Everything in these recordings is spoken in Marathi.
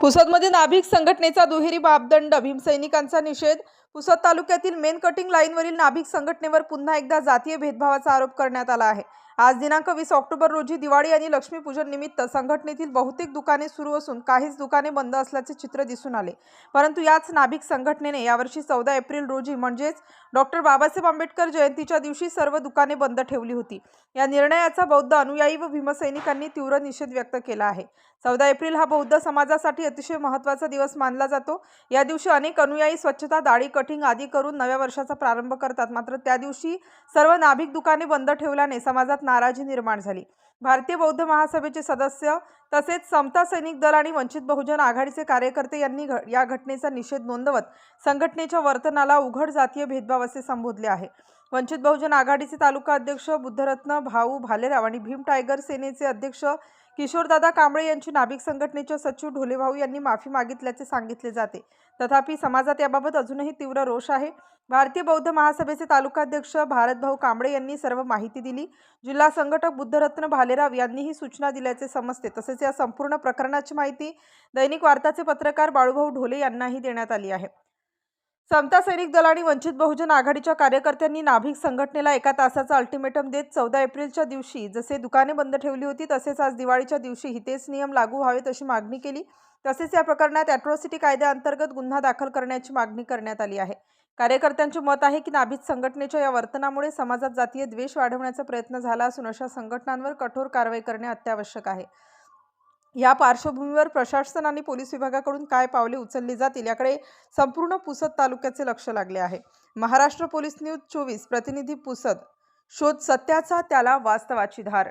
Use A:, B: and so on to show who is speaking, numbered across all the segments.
A: पुसदमध्ये नाभिक संघटनेचा दुहेरी मापदंड भीमसैनिकांचा निषेध पुसद तालुक्यातील मेन कटिंग लाईनवरील नाभिक संघटनेवर पुन्हा एकदा जातीय भेदभावाचा आरोप करण्यात आला आहे. आज दिनांक वीस ऑक्टोबर रोजी दिवाळी आणि लक्ष्मीपूजन निमित्त संघटनेतील बहुतेक दुकाने सुरू असून काहीच दुकाने बंद असल्याचे चित्र दिसून आले. परंतु याच नाभिक संघटनेने यावर्षी चौदा एप्रिल रोजी म्हणजेच डॉक्टर बाबासाहेब आंबेडकर जयंतीच्या दिवशी सर्व दुकाने बंद ठेवली होती. या निर्णयाचा बौद्ध अनुयायी व भीमसैनिकांनी तीव्र निषेध व्यक्त केला आहे. चौदा एप्रिल हा बौद्ध समाजासाठी अतिशय महत्त्वाचा दिवस मानला जातो. या दिवशी अनेक अनुयायी स्वच्छता दाढी कटिंग आदी करून नव्या वर्षाचा प्रारंभ करतात. मात्र त्या दिवशी सर्व नाभिक दुकाने बंद ठेवल्याने समाजात नाराजी निर्माण झाली. भारतीय बौद्ध महासभेचे सदस्य तसेच समता सैनिक दल आणि वंचित बहुजन आघाडीचे कार्यकर्ते यांनी घ या घटनेचा निषेध नोंदवत संघटनेच्या वर्तनाला उघड जातीय भेदभाव असे संबोधले आहे. वंचित बहुजन आघाडीचे तालुका अध्यक्ष बुद्धरत्न भाऊ भालेराव आणि भीम टायगर सेनेचे अध्यक्ष किशोरदादा कांबळे यांची नाभिक संघटनेचे सचिव ढोलेभाऊ यांनी माफी मागितल्याचे सांगितले जाते. तथापि समाजात याबाबत अजूनही तीव्र रोष आहे. भारतीय बौद्ध महासभेचे तालुकाध्यक्ष भारतभाऊ कांबळे यांनी सर्व माहिती दिली. जिल्हा संघटक बुद्धरत्न भालेराव यांनीही सूचना दिल्याचे समजते. तसेच या संपूर्ण प्रकरणाची माहिती दैनिक वार्ताचे पत्रकार बाळूभाऊ ढोले यांनाही देण्यात आली आहे. समता सैनिक दल आणि वंचित बहुजन आघाडीच्या कार्यकर्त्यांनी नाभिक संघटनेला एका तासाचा अल्टिमेटम देत चौदा एप्रिलच्या दिवशी जसे दुकाने बंद ठेवली होती तसेच आज दिवाळीच्या दिवशी हितेच नियम लागू व्हावेत अशी मागणी केली. तसेच या प्रकरणात अॅट्रॉसिटी कायद्याअंतर्गत गुन्हा दाखल करण्याची मागणी करण्यात आली आहे. कार्यकर्त्यांचे मत आहे की नाभिक संघटनेच्या या वर्तनामुळे समाजात जातीय द्वेष वाढवण्याचा प्रयत्न झाला असून अशा संघटनांवर कठोर कारवाई करणे अत्यावश्यक आहे. या पार्श्वभूमीवर प्रशासन आणि पोलीस विभागाकडून काय पावले उचलली जातील याकडे संपूर्ण पुसद तालुक्याचे लक्ष लागले आहे. महाराष्ट्र पोलीस न्यूज चोवीस प्रतिनिधी पुसद. शोध सत्याचा त्याला वास्तवाची धार.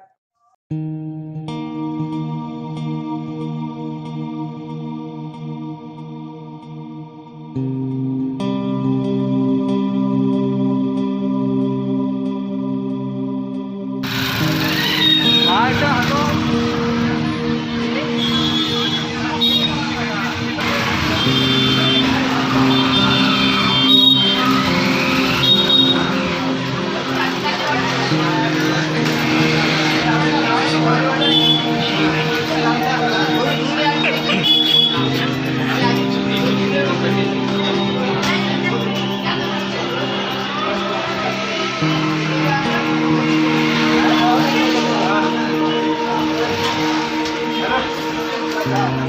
A: Let's go.